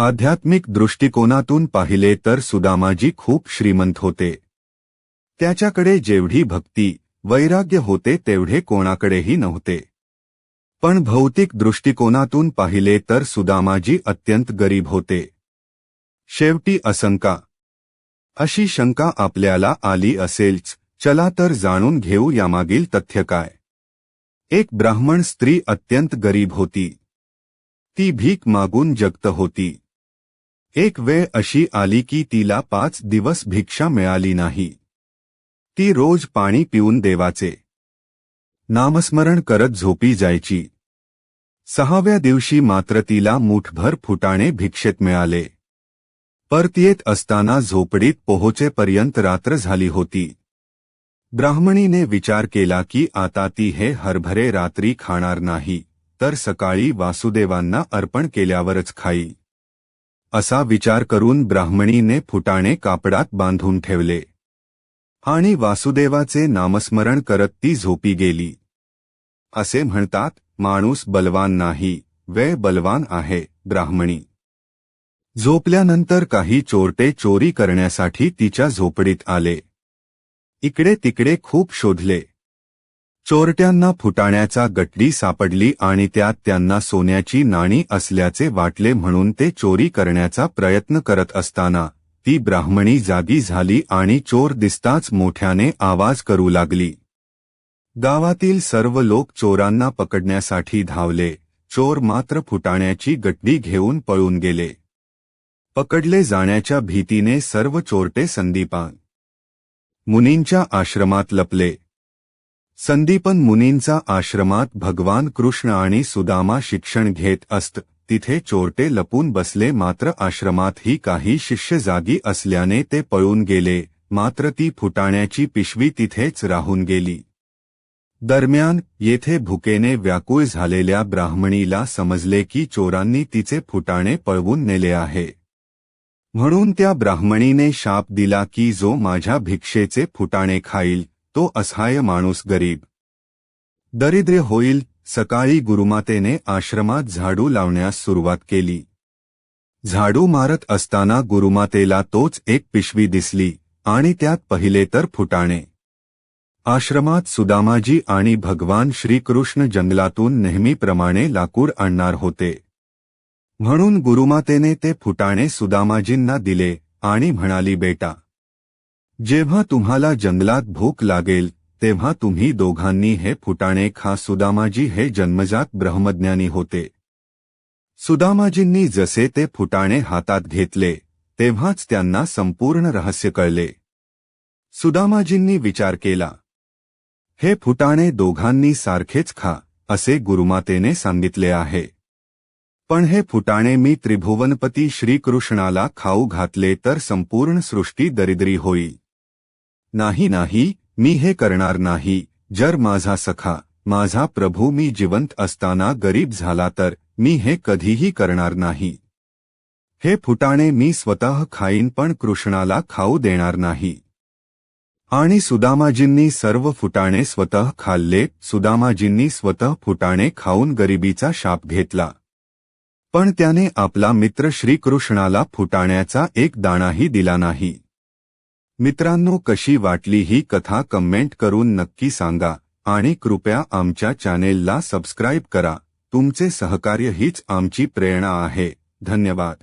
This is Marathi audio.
आध्यात्मिक दृष्टिकोनातून पाहिले तर सुदामाजी खूप श्रीमंत होते. त्याच्याकडे जेवढी भक्ती वैराग्य होते तेवढे कोणाकडेही नव्हते. पण भौतिक दृष्टिकोनातून पाहिले तर सुदामाजी अत्यंत गरीब होते. शेवटी असंका अशी शंका आपल्याला आली असेलच चला तर जाणून घेऊ यामागील तथ्य काय. एक ब्राह्मण स्त्री अत्यंत गरीब होती. ती भीक मागून जगत होती. एक वेळ अशी आली की तिला पाच दिवस भिक्षा मिळाली नाही. ती रोज पाणी पिऊन देवाचे नामस्मरण करत झोपी जायची. सहाव्या दिवशी मात्र तिला मुठभर फुटाणे भिक्षेत मिळाले. परत येत असताना झोपडीत पोहोचेपर्यंत रात्र झाली होती. ब्राह्मणीने विचार केला की आता ती हे हरभरे रात्री खाणार नाही तर सकाळी वासुदेवांना अर्पण केल्यावरच खाई. असा विचार करून ब्राह्मणीने फुटाणे कापडात बांधून ठेवले. आणि वासुदेवाचे नामस्मरण करत ती झोपी गेली. असे म्हणतात माणूस बलवान नाही वेळ बलवान आहे ब्राह्मणी. झोपल्यानंतर काही चोरटे चोरी करण्यासाठी तिच्या झोपडीत आले. इकडे तिकडे खूप शोधले. चोरट्यांना फुटाण्याचा गटडी सापडली आणि त्यात त्यांना सोन्याची नाणी असल्याचे वाटले म्हणून ते चोरी करण्याचा प्रयत्न करत असताना ती ब्राह्मणी जागी झाली आणि चोर दिसताच मोठ्याने आवाज करू लागली. गावातील सर्व लोक चोरांना पकडण्यासाठी धावले चोर मात्र फुटाण्याची गड्डी घेऊन पळून गेले. पकडले जाण्याच्या भीतीने सर्व चोरटे संदीपान. मुनींच्या आश्रमात लपले संदीपन मुनींचा आश्रमात भगवान कृष्ण आणि सुदामा शिक्षण घेत असत. तिथे चोरटे लपून बसले मात्र आश्रमातही काही शिष्य जागी असल्याने ते पळून गेले. मात्र ती फुटाण्याची पिशवी तिथेच राहून गेली. दरम्यान येथे भुकेने व्याकुळ झालेल्या ब्राह्मणीला समजले की चोरांनी तिचे फुटाणे पळवून नेले आहे. म्हणून त्या ब्राह्मणीने शाप दिला की जो माझ्या भिक्षेचे फुटाणे खाईल. तो असहाय माणूस गरीब. दरिद्र होईल सकाळी गुरुमातेने आश्रमात झाडू लावण्यास सुरुवात केली. झाडू मारत असताना गुरुमातेला तोच एक पिशवी दिसली आणि त्यात पहिले तर फुटाणे. आश्रमात सुदामाजी आणि भगवान श्रीकृष्ण जंगलातून नेहमीप्रमाणे लाकूड आणणार होते. म्हणून गुरुमातेने ते फुटाणे सुदामाजींना दिले आणि म्हणाली बेटा जेव्हा तुम्हाला जंगलात भूक लागेल तेव्हा तुम्ही दोघांनी हे फुटाणे खा. सुदामाजी हे जन्मजात ब्रह्मज्ञानी होते. सुदामाजींनी जसे ते फुटाणे हातात घेतले तेव्हाच त्यांना संपूर्ण रहस्य कळले. सुदामाजींनी विचार केला हे फुटाणे दोघांनी सारखेच खा असे गुरुमातेने सांगितले आहे. पण हे फुटाणे मी त्रिभुवनपती श्रीकृष्णाला खाऊ घातले तर संपूर्ण सृष्टी दरिद्री होईल. नाही नाही मी हे करणार नाही. जर माझा सखा माझा प्रभू मी जिवंत असताना गरीब झाला तर मी हे कधीही करणार नाही. हे फुटाणे मी स्वतः खाईन पण कृष्णाला खाऊ देणार नाही. आणि सुदामाजींनी सर्व फुटाणे स्वतः खाल्ले सुदामाजींनी स्वतः फुटाणे खाऊन गरिबीचा शाप घेतला. पण त्याने आपला मित्र श्रीकृष्णाला फुटाण्याचा एक दाणाही दिला नाही. मित्रांनो कशी वाटली ही कथा कमेंट करून नक्की सांगा आणि कृपया आमच्या चॅनेलला सबस्क्राईब करा. तुमचे सहकार्य हीच आमची प्रेरणा आहे. धन्यवाद.